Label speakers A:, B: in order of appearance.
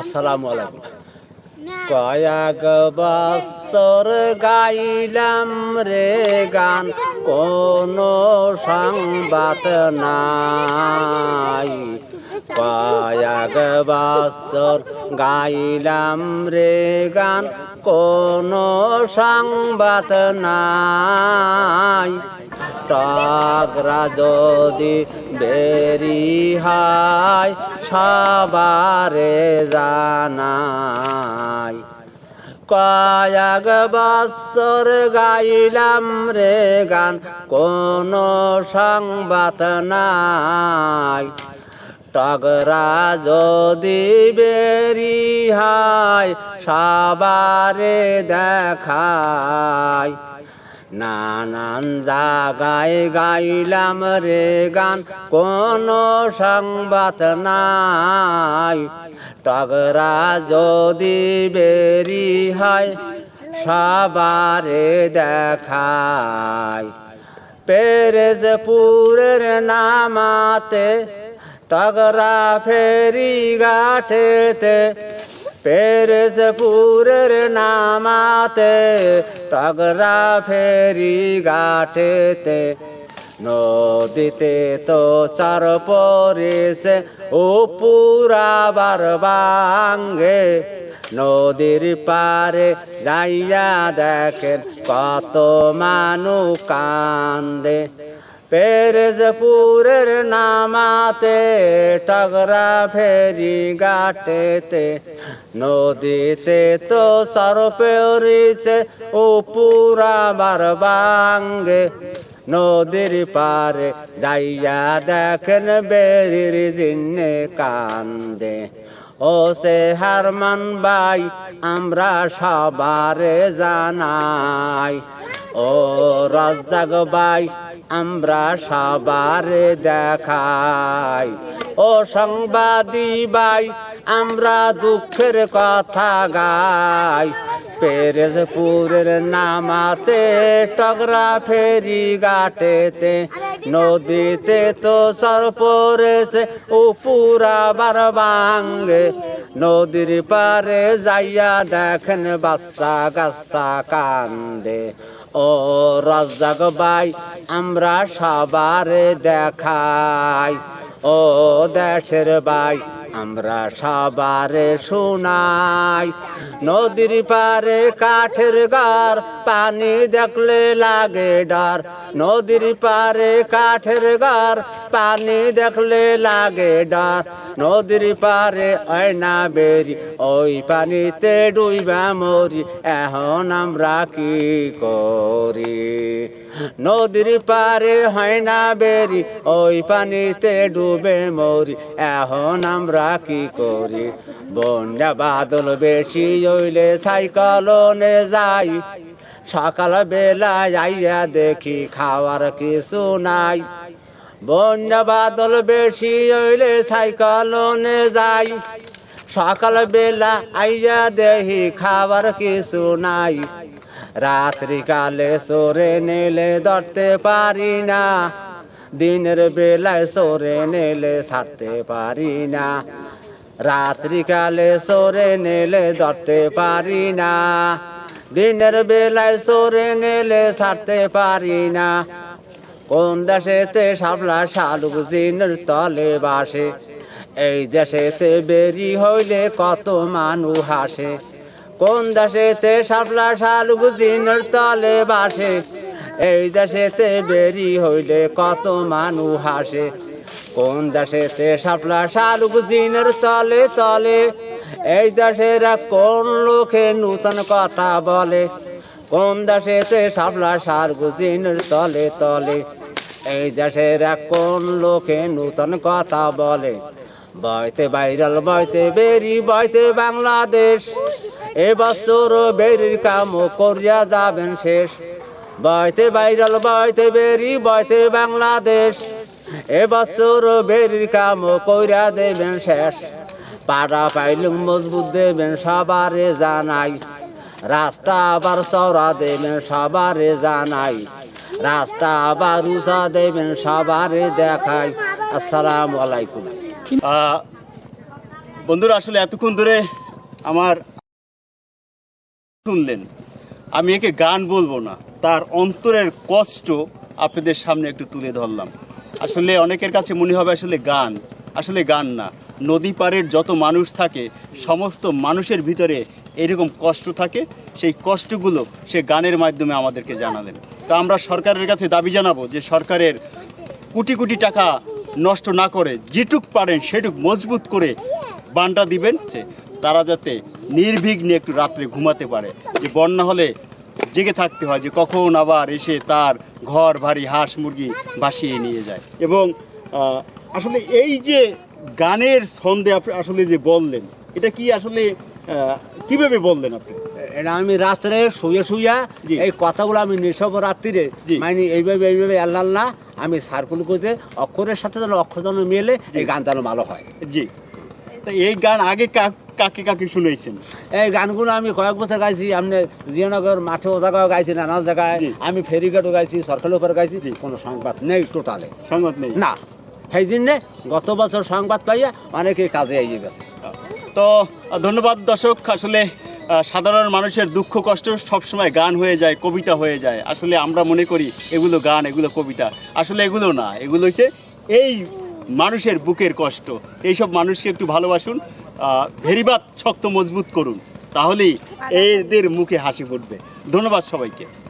A: আসসালামু আলাইকুম কয়েক বছর গাইলাম রে গান, কোনো সংবাদ নাই। কয়েক বছর গাইলাম রে গান, কোনো সংবাদ নাই। টগরা যদি বেরি হয় সবারে জানাই। কয়েক বছর গাইলাম রে গান, কোনো সংবাদ নাই। টগরা যদি বেরি হয় সবারে দেখায় নানান জাগায় গাইলাম রে গান, কোনো সংবাদ নাই। টগরা যদি বেরি হয়, সবারে দেখায়। পেরেজপুরের নামাতে, টগরা ফেরি গাঠেতে পেরেজপুরের নামাতে টগরা ফেরি গাঠেতে নদীতে তো চার পরেছে ও পুরাবার বাঙ্গে নদীর পারে যাইয়া দেখেন কত মানু কান্দে। পেরেজপুরের নামাতে, টগরা ফেরি গাটেতে নদীতে তো সরপেরিছে ও পুরা বার বাঙ্গে নদীর পারে যাইয়া দেখেন বেরির জিন্নে কান্দে। ও সে হারমান বাই আমরা সবারে জানাই। ও রাজাগ বাই আমরা সবারে দেখাই। ও সংবাদী বাই আমরা দুঃখের কথা গাই। পেরেজপুরের নামাতে, টগরা ফেরি গাটেতে নদীতে তো সর পড়েছে উপুরা বার বাঙ্গে নদীর পারে যাইয়া দেখেন বাচ্চা গাছা কান্দে। ও রজাক বাই আমরা সবারে দেখাই। ও দেশের বাই আমরা সবারে শোনাই। নদীর পারে কাঠের ঘর, পানি দেখলে লাগে ডর। নদীর পারে কাঠের ঘর, পানি দেখলে লাগে ডর। নদীর পারে না বেরি, ওই পানিতে ডুইবা মরি, এখন আমরা কি করি? নদীর পারে হয় না বেরি, ওই পানিতে ডুবে মরি, এখন আমরা কি করি? বন্যা বাদল বেশি হইলে সাইকেলনে যাই। সকাল বেলা যাইয়া দেখি খাওয়ার কিছু নাই। বন্যা বাদল বেশি হইলে সাইকেলনে যাই। সকাল বেলা আইয়া দেখি খাবার কিছু নাই। রাত্রি কালে সরে নেলে ধরতে পারি না। দিনের বেলায় সরে নেলে ছাড়তে পারি না। রাত্রি কালে সরে নেলে ধরতে পারি না। দিনের বেলায় সরে নেলে ছাড়তে পারি না। কোন দেশেতে সাবলা শালুক জিনের তলে বাসে? এই দেশেতে বেরি হইলে কত মানু হাসে? কোন দেশেতে সাবলা শালুক জিনের তলে বাসে? এই দেশেতে বেরি হইলে কত মানু হাসে? কোন দেশেতে সাপলা শালুক জিনের তলে তলে? এই দেশের কোন লোকে নূতন কথা বলে? কোন দেশেতে সাপলা শালুক জিনের তলে তলে? এই দেশের কোন লোকে নূতন কথা বলে? বয়তে বাইরাল বয়তে বেরি বয়তে বাংলাদেশ। এ বছর বেরির কাম করিয়া যাবেন শেষ। বয়তে বাইরাল বয়তে বেরি বয়তে বাংলাদেশ। এ বছর বেরির কাম কইরা দেবেন শেষ। পাড়া পাইলুম মজবুত দেবেন সবারে জানাই। রাস্তা আবার চওড়া দেবেন সবারে জানাই। রাস্তা আবার উষা দেবেন, সবারে দেখাই। আসসালামু আলাইকুম।
B: বন্ধুরা, আসলে এতক্ষণ ধরে আমার শুনলেন। আমি একে গান বলব না, তার অন্তরের কষ্ট আপনাদের সামনে একটু তুলে ধরলাম। আসলে অনেকের কাছে মনে হবে আসলে গান আসলে গান না। নদী পাড়ের যত মানুষ থাকে, সমস্ত মানুষের ভিতরে এরকম কষ্ট থাকে, সেই কষ্টগুলো সে গানের মাধ্যমে আমাদেরকে জানালেন। তা আমরা সরকারের কাছে দাবি জানাব যে সরকারের কোটি কোটি টাকা নষ্ট না করে যেটুক পারেন সেটুক মজবুত করে বানটা দিবেন তারা যাতে নির্বিঘ্নে একটু রাত্রে ঘুমাতে পারে। যে বন্যা হলে জেগে থাকতে হয়, যে কখন আবার এসে তার ঘর ভারী হাঁস, মুরগি ভাসিয়ে নিয়ে যায়। এবং আসলে এই যে গানের ছন্দে আপনি আসলে যে বললেন, এটা কি আসলে কীভাবে বললেন আপনি?
A: এটা আমি রাত্রে শুয়ে শুয়া। এই কথাগুলো আমি নিঃসব রাত্রিরে। মানে এইভাবে এইভাবে আল্লাহ আল্লাহ আমি সার্কুল করতে অক্ষরের সাথে যেন অক্ষর যেন মেলে এই গান যেন ভালো হয়।
B: জি। তা এই গান আগে কাকে কাকে শুনেছেন?
A: এই গানগুলো আমি কয়েক বছর গাইছি আপনি জিয়ানগর মাঠে ও জায়গায় গাইছি নানা জায়গায় আমি ফেরিঘাটও গাইছি সরকারের উপর গাইছি কোনো সংবাদ নেই টোটালে
B: সংবাদ নেই।
A: না সেই জন্যে গত বছর সংবাদ পাইয়া অনেকে কাজে এগিয়ে গেছে।
B: তো ধন্যবাদ দর্শক। আসলে সাধারণ মানুষের দুঃখ, কষ্ট সবসময় গান হয়ে যায়, কবিতা হয়ে যায়। আসলে আমরা মনে করি এগুলো গান, এগুলো কবিতা। আসলে এগুলো না, এগুলো হচ্ছে এই মানুষের বুকের কষ্ট। এইসব মানুষকে একটু ভালোবাসুন ভেরিবাদ শক্ত মজবুত করুন। তাহলেই এদের মুখে হাসি ফুটবে। ধন্যবাদ সবাইকে।